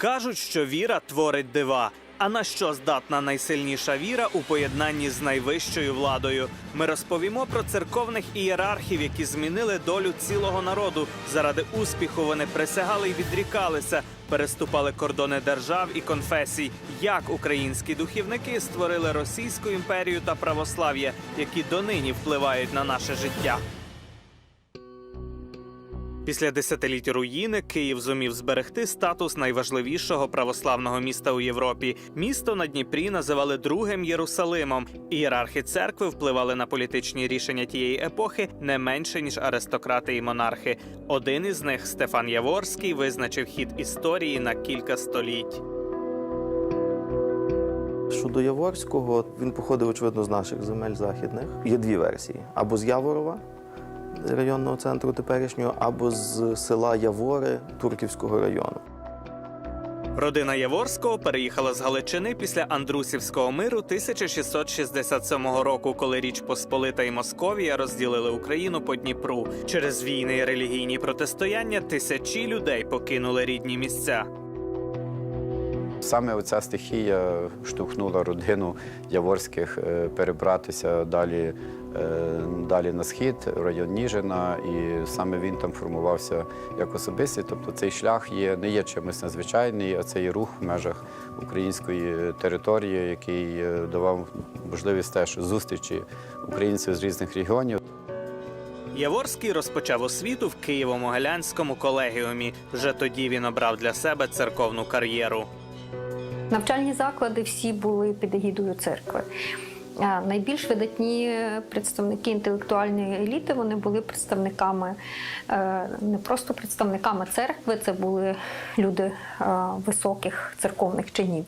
Кажуть, що віра творить дива. А на що здатна найсильніша віра у поєднанні з найвищою владою? Ми розповімо про церковних ієрархів, які змінили долю цілого народу. Заради успіху вони присягали й відрікалися, переступали кордони держав і конфесій. Як українські духівники створили Російську імперію та православ'я, які донині впливають на наше життя. Після десятиліть руїни Київ зумів зберегти статус найважливішого православного міста у Європі. Місто на Дніпрі називали другим Єрусалимом. Ієрархи церкви впливали на політичні рішення тієї епохи не менше ніж аристократи і монархи. Один із них, Стефан Яворський, визначив хід історії на кілька століть. Щодо Яворського, він походив, очевидно, з наших земель західних. Є дві версії: або з Яворова, районного центру теперішнього, або з села Явори Турківського району. Родина Яворського переїхала з Галичини після Андрусівського миру 1667 року, коли Річ Посполита і Московія розділили Україну по Дніпру. Через війни і релігійні протистояння тисячі людей покинули рідні місця. Саме оця стихія штовхнула родину Яворських е, перебратися далі, далі на схід, район Ніжина, і саме він там формувався як особистий. Тобто цей шлях є, не є чимось надзвичайний, а це є рух в межах української території, який е, давав можливість теж зустрічі українців з різних регіонів. Яворський розпочав освіту в Києво-Могилянському колегіумі. Вже тоді він обрав для себе церковну кар'єру. Навчальні заклади всі були під егідою церкви. Найбільш видатні представники інтелектуальної еліти вони були представниками е, не просто представниками церкви, це були люди е, високих церковних чинів.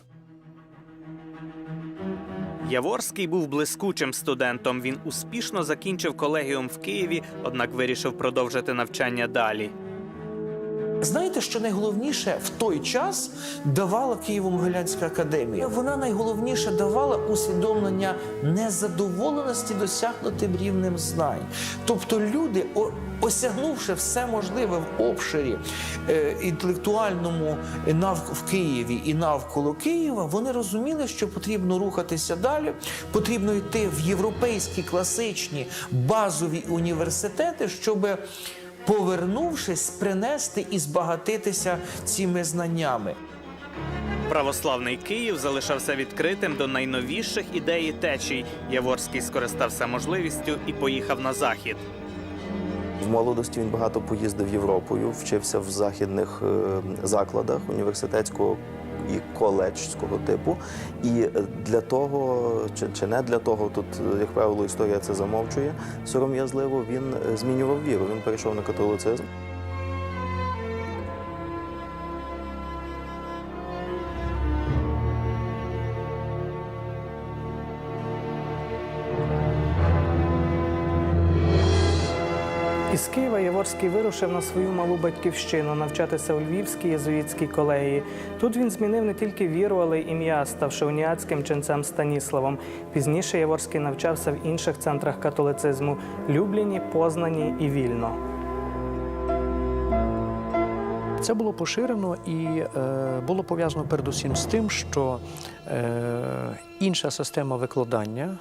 Яворський був блискучим студентом. Він успішно закінчив колегіум в Києві, однак вирішив продовжити навчання далі. Знаєте, що найголовніше в той час давала Києво-Могилянська академія? Вона найголовніше давала усвідомлення незадоволеності досягнутим рівнем знань. Тобто люди, осягнувши все можливе в обширі е, інтелектуальному е, в Києві і навколо Києва, вони розуміли, що потрібно рухатися далі, потрібно йти в європейські класичні базові університети, щоби повернувшись, принести і збагатитися цими знаннями. Православний Київ залишався відкритим до найновіших ідей і течій. Яворський скористався можливістю і поїхав на захід. В молодості він багато поїздив Європою, вчився в західних е, закладах університетського і коледжського типу. І для того, чи, чи не для того, тут, як правило, історія це замовчує сором'язливо. Він е, змінював віру. Він перейшов на католицизм. Із Києва Яворський вирушив на свою малу батьківщину навчатися у Львівській єзуїтській колегії. Тут він змінив не тільки віру, але й ім'я, ставши уніатським ченцем Станіславом. Пізніше Яворський навчався в інших центрах католицизму Любліні, Познані і Вільно. Це було поширено і е, було пов'язано передусім з тим, що е, інша система викладання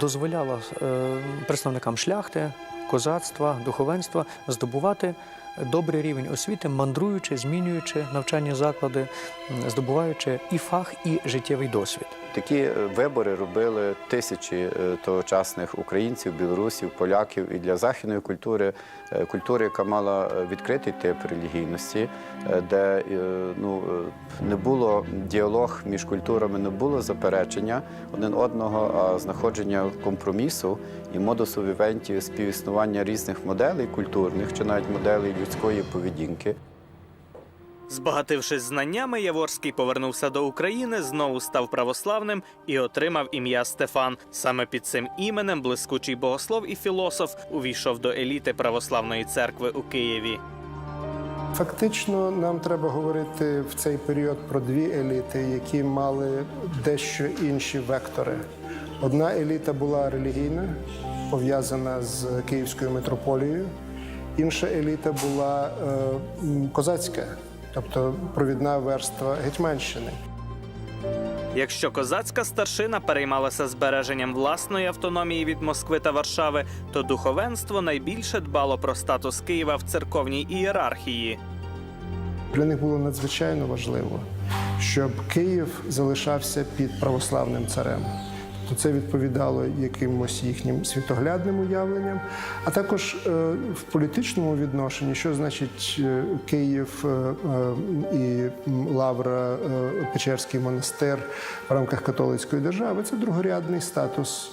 дозволяла е, представникам шляхти, козацтва, духовенства здобувати добрий рівень освіти, мандруючи, змінюючи навчальні заклади, здобуваючи і фах, і життєвий досвід. Такі е, вибори робили тисячі е, тогочасних українців, білорусів, поляків і для західної культури, е, культури, яка мала відкритий тип релігійності, де ну, не було діалог між культурами, не було заперечення один одного, а знаходження компромісу і модусу вівенті співіснування різних моделей культурних чи навіть моделей людської поведінки. Збагатившись знаннями, Яворський повернувся до України, знову став православним і отримав ім'я Стефан. Саме під цим іменем блискучий богослов і філософ увійшов до еліти православної церкви у Києві. Фактично, нам треба говорити в цей період про дві еліти, які мали дещо інші вектори. Одна еліта була релігійна, пов'язана з Київською митрополією, інша еліта була е, козацька, тобто провідна верства Гетьманщини. Якщо козацька старшина переймалася збереженням власної автономії від Москви та Варшави, то духовенство найбільше дбало про статус Києва в церковній ієрархії. Для них було надзвичайно важливо, щоб Київ залишався під православним царем. То це відповідало якимось їхнім світоглядним уявленням, а також е, в політичному відношенні, що значить е, Київ е, і Лавра, Печерський монастир в рамках католицької держави це другорядний статус.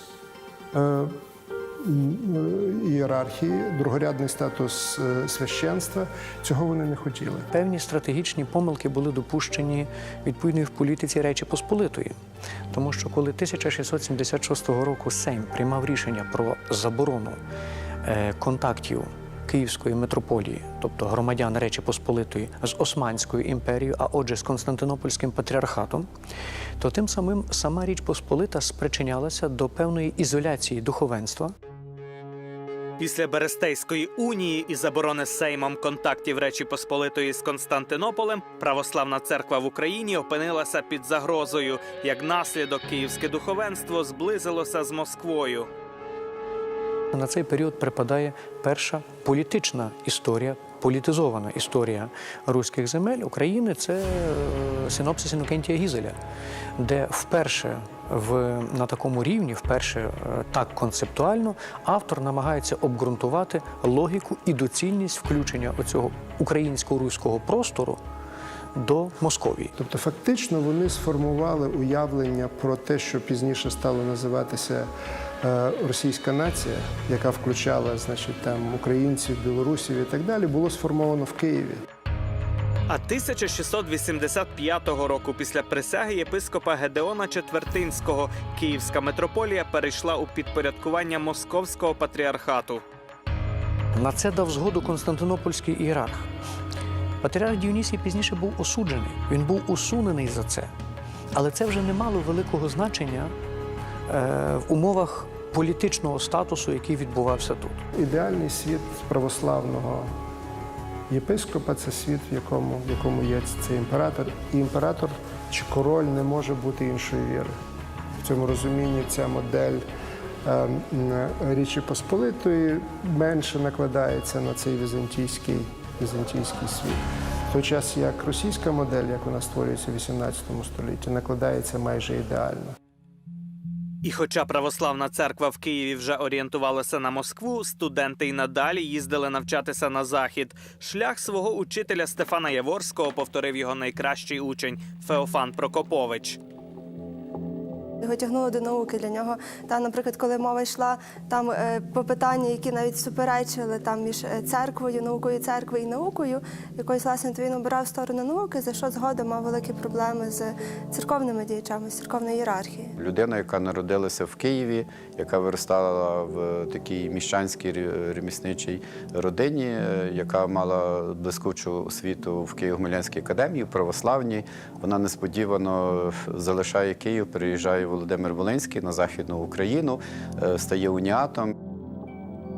Е, Ієрархії, другорядний статус е, священства. Цього вони не хотіли. Певні стратегічні помилки були допущені відповідно і в політиці Речі Посполитої. Тому що коли 1676 року Сейм приймав рішення про заборону е, контактів Київської митрополії, тобто громадян Речі Посполитої з Османською імперією, а отже, з Константинопольським патріархатом, то тим самим сама Річ Посполита спричинялася до певної ізоляції духовенства. Після Берестейської унії і заборони Сеймом контактів Речі Посполитої з Константинополем православна церква в Україні опинилася під загрозою. Як наслідок, київське духовенство зблизилося з Москвою. На цей період припадає перша політична історія, політизована історія руських земель України. Це е, синопсис Інокентія Гізеля, де вперше в, на такому рівні, вперше е, так концептуально, автор намагається обґрунтувати логіку і доцільність включення оцього українсько-руського простору до Московії. Тобто, фактично, вони сформували уявлення про те, що пізніше стало називатися російська нація, яка включала значить, там, українців, білорусів і так далі, було сформовано в Києві. А 1685 року, після присяги єпископа Гедеона Четвертинського, Київська митрополія перейшла у підпорядкування Московського патріархату. На це дав згоду Константинопольський ієрарх. Патріарх Діонісій пізніше був осуджений, він був усунений за це. Але це вже не мало великого значення е, в умовах політичного статусу, який відбувався тут. Ідеальний світ православного єпископа це світ, в якому, в якому є цей імператор. І імператор чи король не може бути іншої віри. В цьому розумінні ця модель е, Річі Посполитої менше накладається на цей візантійський, візантійський світ. В той час як російська модель, як вона створюється в XVIII столітті, накладається майже ідеально. І хоча православна церква в Києві вже орієнтувалася на Москву, студенти й надалі їздили навчатися на захід. Шлях свого учителя Стефана Яворського повторив його найкращий учень Феофан Прокопович. Його тягнуло до науки для нього. Та, наприклад, коли мова йшла там е, по питанню, які навіть суперечили там між е, церквою, наукою церкви і наукою, якоюсь власне то він обирав сторону науки, за що згодом мав великі проблеми з церковними діячами, з церковною ієрархією. Людина, яка народилася в Києві, яка виростала в такій міщанській ремісничій родині, е, яка мала блискучу освіту в Києво-Могилянській академії, православній, вона несподівано залишає Київ, приїжджає Володимир Волинський на Західну Україну, е, стає уніатом.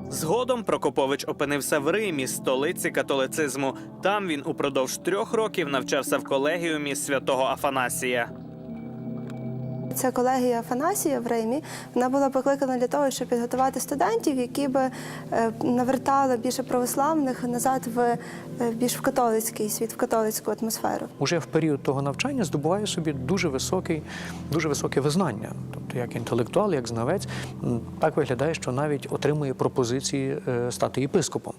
Згодом Прокопович опинився в Римі, столиці католицизму. Там він упродовж трьох років навчався в колегіумі святого Афанасія. Ця колегія Афанасія в Римі вона була покликана для того, щоб підготувати студентів, які би е, навертали більше православних назад в е, більш в католицький світ, в католицьку атмосферу. Уже в період того навчання здобуває собі дуже високий, дуже високе визнання. Тобто, як інтелектуал, як знавець, так виглядає, що навіть отримує пропозиції е, стати єпископом.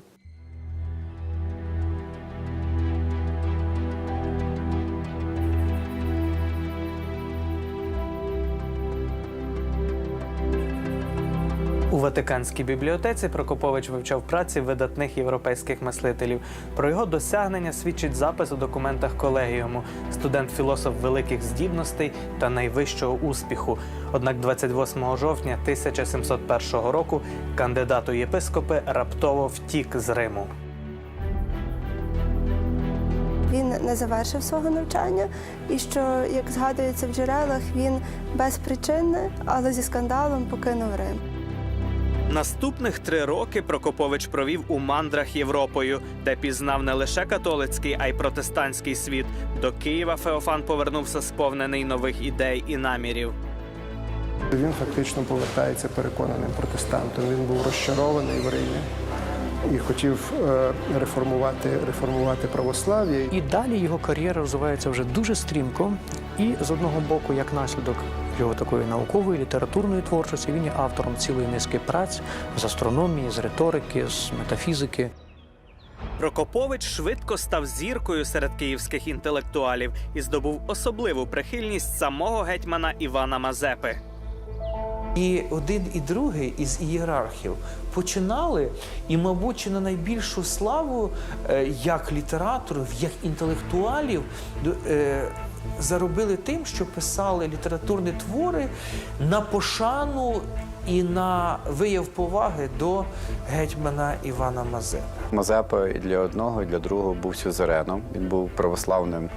У Ватиканській бібліотеці Прокопович вивчав праці видатних європейських мислителів. Про його досягнення свідчить запис у документах колегіуму, студент-філософ великих здібностей та найвищого успіху. Однак 28 жовтня 1701 року кандидат у єпископи раптово втік з Риму. Він не завершив свого навчання, і що, як згадується в джерелах, він безпричинне, але зі скандалом покинув Рим. Наступних три роки Прокопович провів у мандрах Європою, де пізнав не лише католицький, а й протестантський світ. До Києва Феофан повернувся сповнений нових ідей і намірів. Він фактично повертається переконаним протестантом. Він був розчарований в Римі і хотів е, реформувати, реформувати православ'я. І далі його кар'єра розвивається вже дуже стрімко. І з одного боку, як наслідок його такої наукової літературної творчості, він є автором цілої низки праць з астрономії, з риторики, з метафізики. Прокопович швидко став зіркою серед київських інтелектуалів і здобув особливу прихильність самого гетьмана Івана Мазепи. І один і другий із ієрархів починали, і, мабуть, чи на найбільшу славу е, як літераторів, як інтелектуалів е, заробили тим, що писали літературні твори на пошану і на вияв поваги до гетьмана Івана Мазепи. Мазепа і для одного, і для другого був сюзереном. Він був православним,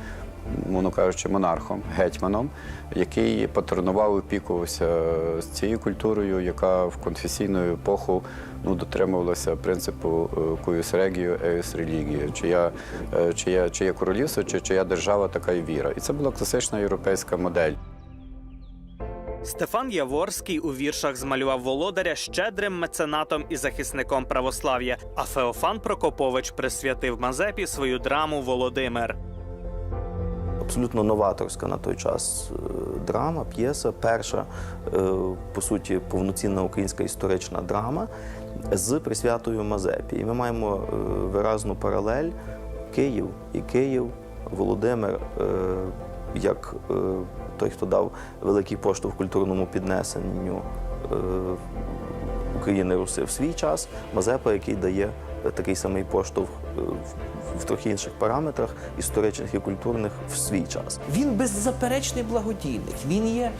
мовно кажучи, монархом, гетьманом, який патронував опікувався з цією культурою, яка в конфесійну епоху ну, дотримувалася принципу е, «cuius regio, eius religio», чия, чия, чия королівство, чи чия держава, така і віра. І це була класична європейська модель. Стефан Яворський у віршах змалював володаря щедрим меценатом і захисником православ'я. А Феофан Прокопович присвятив Мазепі свою драму Володимир. абсолютно новаторська на той час е, драма, п'єса, перша, е, по суті, повноцінна українська історична драма з присвятою Мазепі. І ми маємо е, виразну паралель Київ і Київ, Володимир, е, як е, той, хто дав великий поштовх культурному піднесенню України Руси в свій час, Мазепа, який дає такий самий поштовх в трохи інших параметрах історичних і культурних в свій час. Він беззаперечний благодійник. Він є.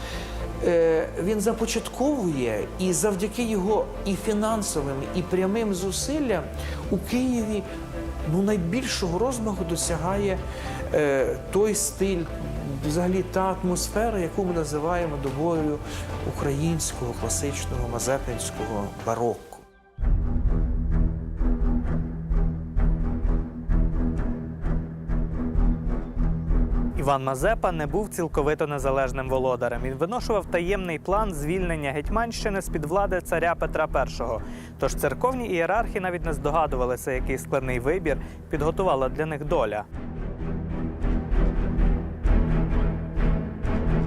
Е, Він започатковує і завдяки його і фінансовим, і прямим зусиллям у Києві ну, найбільшого розмаху досягає е, той стиль, взагалі та атмосфера, яку ми називаємо добою українського класичного мазепинського бароко. Іван Мазепа не був цілковито незалежним володарем. Він виношував таємний план звільнення Гетьманщини з під влади царя Петра І. Тож церковні ієрархи навіть не здогадувалися, який складний вибір підготувала для них доля.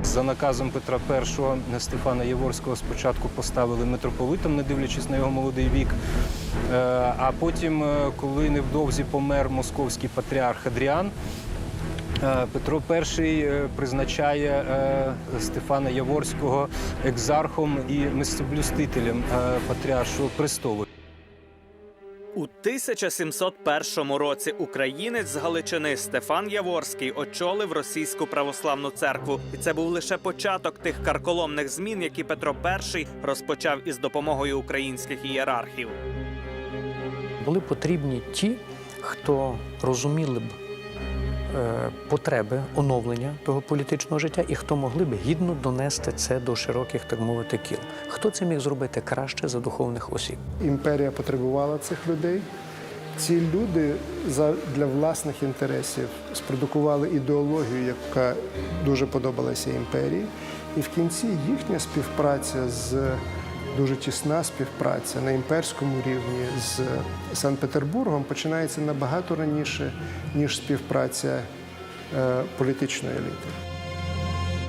За наказом Петра І Стефана Єворського спочатку поставили митрополитом, не дивлячись на його молодий вік. Е, А потім, е, коли невдовзі помер московський патріарх Адріан, Петро І е, призначає е, Стефана Яворського екзархом і місцеблюстителем е, патріаршого престолу. У 1701 році українець з Галичини Стефан Яворський очолив російську православну церкву, і це був лише початок тих карколомних змін, які Петро І розпочав із допомогою українських ієрархів. Були потрібні ті, хто розуміли б е, потреби оновлення того політичного життя і хто могли б гідно донести це до широких, так мовити, кіл. Хто це міг зробити краще за духовних осіб? Імперія потребувала цих людей. Ці люди за- для власних інтересів спродукували ідеологію, яка дуже подобалася імперії. І в кінці їхня співпраця з дуже тісна співпраця на імперському рівні з Санкт-Петербургом починається набагато раніше, ніж співпраця е, політичної еліти.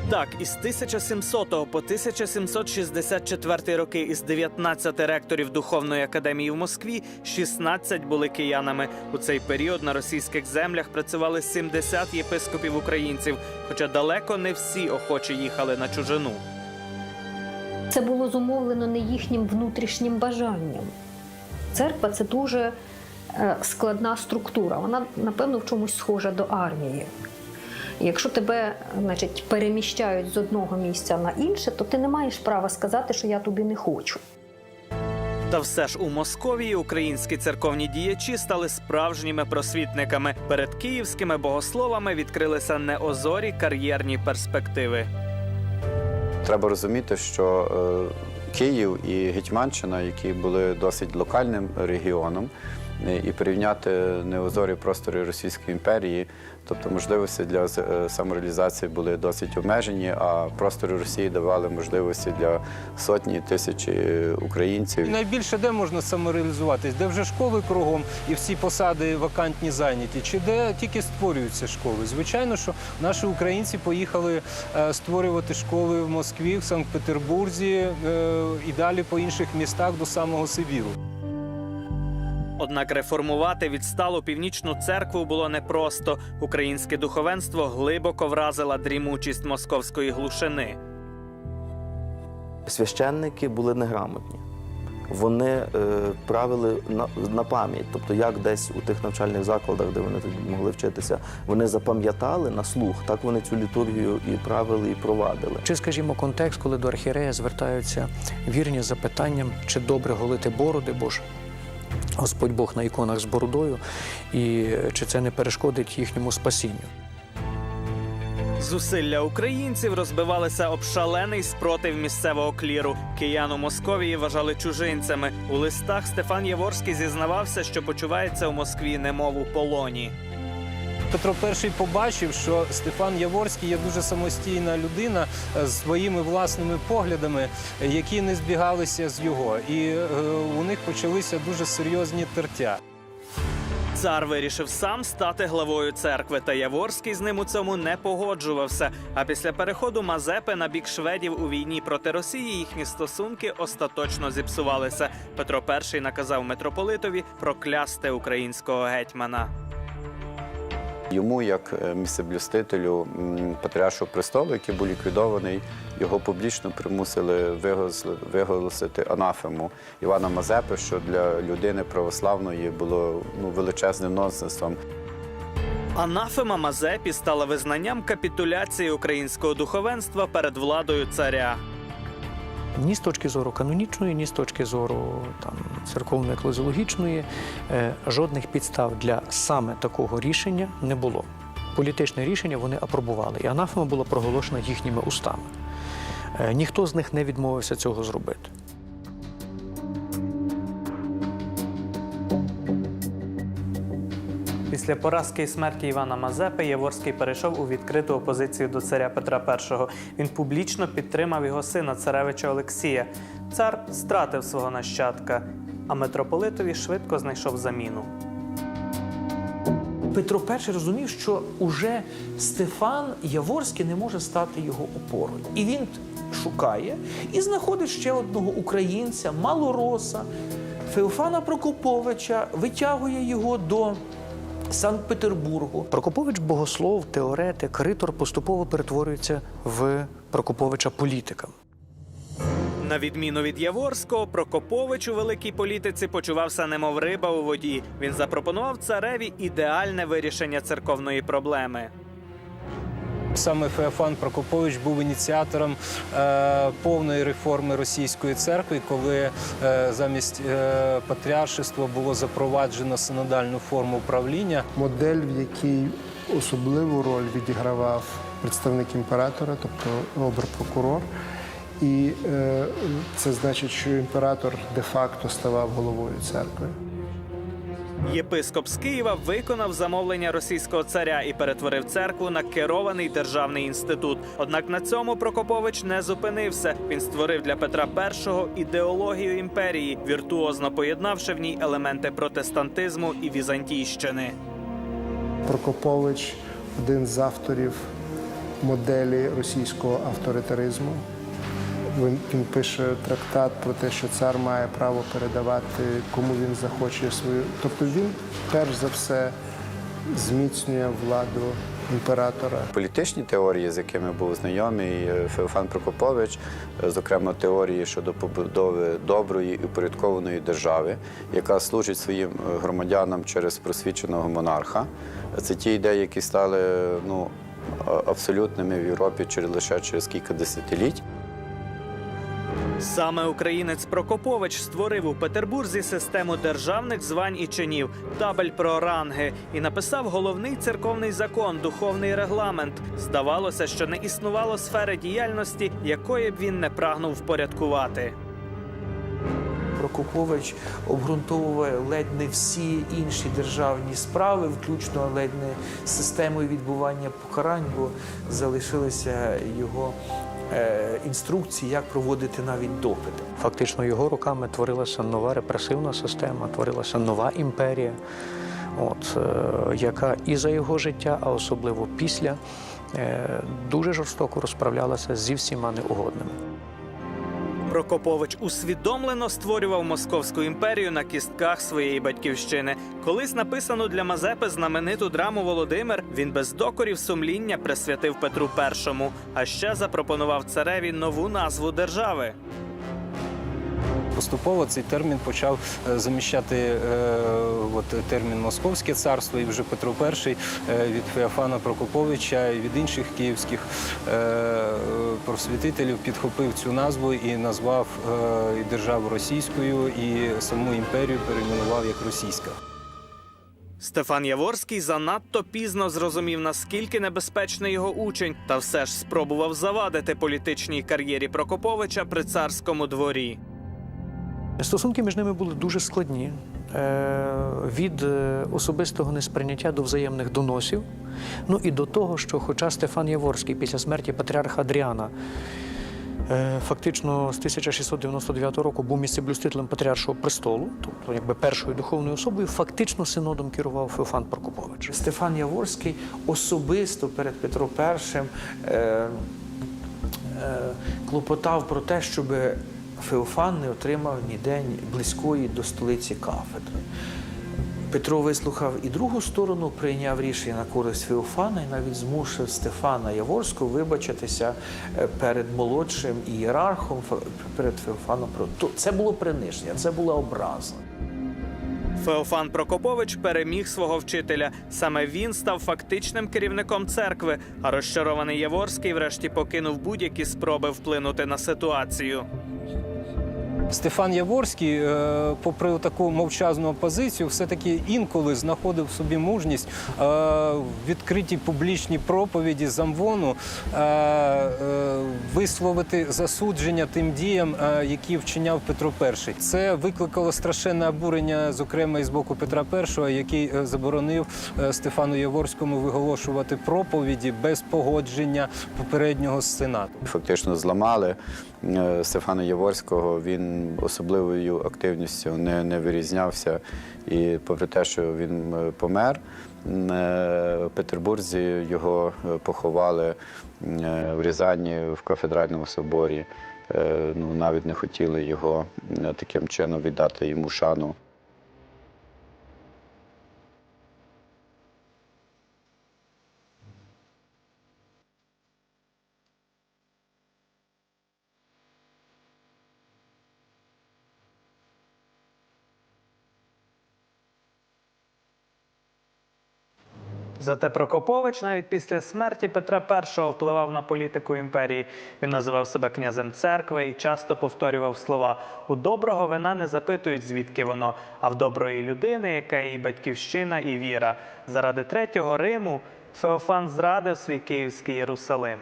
Так, із 1700 по 1764 роки із 19 ректорів Духовної академії в Москві 16 були киянами. У цей період на російських землях працювали 70 єпископів українців, хоча далеко не всі охочі їхали на чужину. Це було зумовлено не їхнім внутрішнім бажанням. Церква це дуже е, складна структура. Вона, напевно, в чомусь схожа до армії. Якщо тебе значить, переміщають з одного місця на інше, то ти не маєш права сказати, що я туди не хочу. Та все ж у Московії українські церковні діячі стали справжніми просвітниками. Перед київськими богословами відкрилися неозорі кар'єрні перспективи. Треба розуміти, що Київ і Гетьманщина, які були досить локальним регіоном, е, і порівняти неозорі простори Російської імперії, тобто можливості для е, самореалізації були досить обмежені, а простори Росії давали можливості для сотні тисяч українців. Найбільше де можна самореалізуватись, де вже школи кругом і всі посади вакантні зайняті, чи де тільки створюються школи. Звичайно, що наші українці поїхали е, створювати школи в Москві, в Санкт-Петербурзі е, і далі по інших містах до самого Сибіру. Однак реформувати відсталу північну церкву було непросто. Українське духовенство глибоко вразила дрімучість московської глушини. Священники були неграмотні. Вони е, правили на, на пам'ять, тобто як десь у тих навчальних закладах, де вони тоді могли вчитися, вони запам'ятали на слух, так вони цю літургію і правили, і провадили. Чи, скажімо, контекст, коли до архієрея звертаються вірні з запитанням, чи добре голити бороди, бо ж Господь Бог на іконах з бородою, і чи це не перешкодить їхньому спасінню. Зусилля українців розбивалися об шалений спротив місцевого кліру. Киян у Московії вважали чужинцями. У листах Стефан Яворський зізнавався, що почувається у Москві, немов у полоні. Петро І побачив, що Стефан Яворський є дуже самостійна людина е, з своїми власними поглядами, е, які не збігалися з його. І е, у них почалися дуже серйозні тертя. Цар вирішив сам стати главою церкви, та Яворський з ним у цьому не погоджувався. А після переходу Мазепи на бік шведів у війні проти Росії їхні стосунки остаточно зіпсувалися. Петро І наказав митрополитові проклясти українського гетьмана. Йому, як е, місцеблюстителю патріаршого престолу, який був ліквідований, його публічно примусили виголосити анафему Івана Мазепи, що для людини православної було ну, величезним нонсенсом. Анафема Мазепі стала визнанням капітуляції українського духовенства перед владою царя. Ні з точки зору канонічної, ні з точки зору там, церковної еклезіологічної е, жодних підстав для саме такого рішення не було. Політичне рішення вони апробували, і анафема була проголошена їхніми устами. Е, ніхто з них не відмовився цього зробити. Після поразки і смерті Івана Мазепи Яворський перейшов у відкриту опозицію до царя Петра І. Він публічно підтримав його сина, царевича Олексія. Цар стратив свого нащадка, а митрополитові швидко знайшов заміну. Петро І розумів, що уже Стефан Яворський не може стати його опорою. І він шукає і знаходить ще одного українця, малороса, Феофана Прокоповича, витягує його до Санкт-Петербургу. Прокопович богослов, теоретик, ритор поступово перетворюється в Прокоповича політика. На відміну від Яворського, Прокопович у великій політиці почувався немов риба у воді. Він запропонував цареві ідеальне вирішення церковної проблеми. Саме Феофан Прокопович був ініціатором е, повної реформи російської церкви, коли е, замість е, патріаршества було запроваджено синодальну форму правління. Модель, в якій особливу роль відігравав представник імператора, тобто обер-прокурор. І це значить, що імператор де-факто ставав головою церкви. Єпископ з Києва виконав замовлення російського царя і перетворив церкву на керований державний інститут. Однак на цьому Прокопович не зупинився. Він створив для Петра І ідеологію імперії, віртуозно поєднавши в ній елементи протестантизму і візантійщини. Прокопович один з авторів моделі російського авторитаризму. Він, він пише трактат про те, що цар має право передавати кому він захоче свою. Тобто він перш за все зміцнює владу імператора. Політичні теорії, з якими був знайомий е, Феофан Прокопович, е, зокрема теорії щодо побудови доброї і упорядкованої держави, яка служить своїм е, громадянам через просвіченого монарха. Це ті ідеї, які стали ну, абсолютними в Європі через лише через кілька десятиліть. Саме українець Прокопович створив у Петербурзі систему державних звань і чинів, табель про ранги, і написав головний церковний закон, духовний регламент. Здавалося, що не існувало сфери діяльності, якої б він не прагнув впорядкувати. Прокопович обґрунтовує ледь не всі інші державні справи, включно ледь не з системою відбування покарань, бо залишилися його е, інструкції, як проводити навіть допити. Фактично його руками творилася нова репресивна система, творилася нова імперія, от, е, яка і за його життя, а особливо після, е, дуже жорстоко розправлялася зі всіма неугодними. Прокопович усвідомлено створював московську імперію на кістках своєї батьківщини. Колись написану для Мазепи знамениту драму Володимир він без докорів сумління присвятив Петру І, а ще запропонував цареві нову назву держави. Поступово цей термін почав е, заміщати е, от, термін Московське царство, і вже Петро І е, від Феофана Прокоповича і від інших київських просвітителів підхопив цю назву і назвав і державу російською, і саму імперію перейменував як російська. Стефан Яворський занадто пізно зрозумів, наскільки небезпечний його учень, та все ж спробував завадити політичній кар'єрі Прокоповича при царському дворі. Стосунки між ними були дуже складні. Е, Від е, особистого несприйняття до взаємних доносів. Ну і до того, що, хоча Стефан Яворський після смерті патріарха Адріана е, фактично з 1699 року був місцеблюстителем патріаршого престолу, тобто якби першою духовною особою, фактично синодом керував Феофан Прокопович. Стефан Яворський особисто перед Петром І клопотав про те, щоб Феофан не отримав ніде близької до столиці кафедри. Петро вислухав і другу сторону, прийняв рішення на користь Феофана і навіть змусив Стефана Яворського вибачитися е, перед молодшим ієрархом, перед Феофаном. Це було приниження, це була образа. Феофан Прокопович переміг свого вчителя. Саме він став фактичним керівником церкви. А розчарований Яворський врешті покинув будь-які спроби вплинути на ситуацію. Стефан Яворський, е, попри таку мовчазну опозицію, все-таки інколи знаходив собі мужність е, в відкритій публічній проповіді замвону е, висловити засудження тим діям, які вчиняв Петро І. Це викликало страшенне обурення, зокрема і з боку Петра І, який заборонив Стефану Яворському виголошувати проповіді без погодження попереднього сенату. Фактично зламали Стефана Яворського. Він особливою активністю не, не вирізнявся. І попри те, що він е, помер, е, в Петербурзі його е, поховали в Рязані в кафедральному соборі. Ну, навіть не хотіли його таким чином віддати йому шану. Зате Прокопович навіть після смерті Петра І впливав на політику імперії. Він називав себе князем церкви і часто повторював слова: у доброго вина не запитують, звідки воно, а в доброї людини, яка її батьківщина і віра. Заради третього Риму Феофан зрадив свій київський Єрусалим.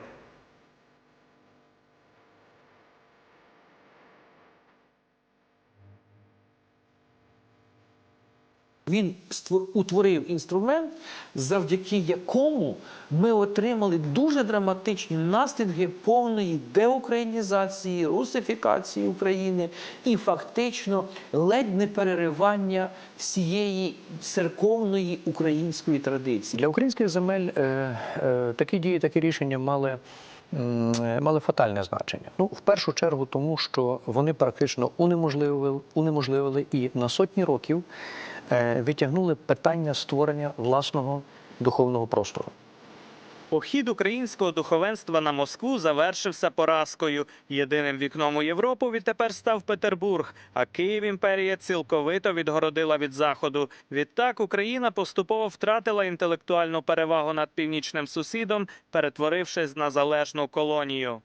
Він утворив інструмент, завдяки якому ми отримали дуже драматичні наслідки повної деукраїнізації, русифікації України і фактично ледь не переривання всієї церковної української традиції. Для українських земель е, е, такі дії, такі рішення мали, мали фатальне значення. Ну, в першу чергу, тому що вони практично унеможливили, унеможливили і на сотні років витягнули відтягнули питання створення власного духовного простору. Похід українського духовенства на Москву завершився поразкою. Єдиним вікном у Європу відтепер став Петербург, а Київ імперія цілковито відгородила від заходу. Відтак Україна поступово втратила інтелектуальну перевагу над північним сусідом, перетворившись на залежну колонію.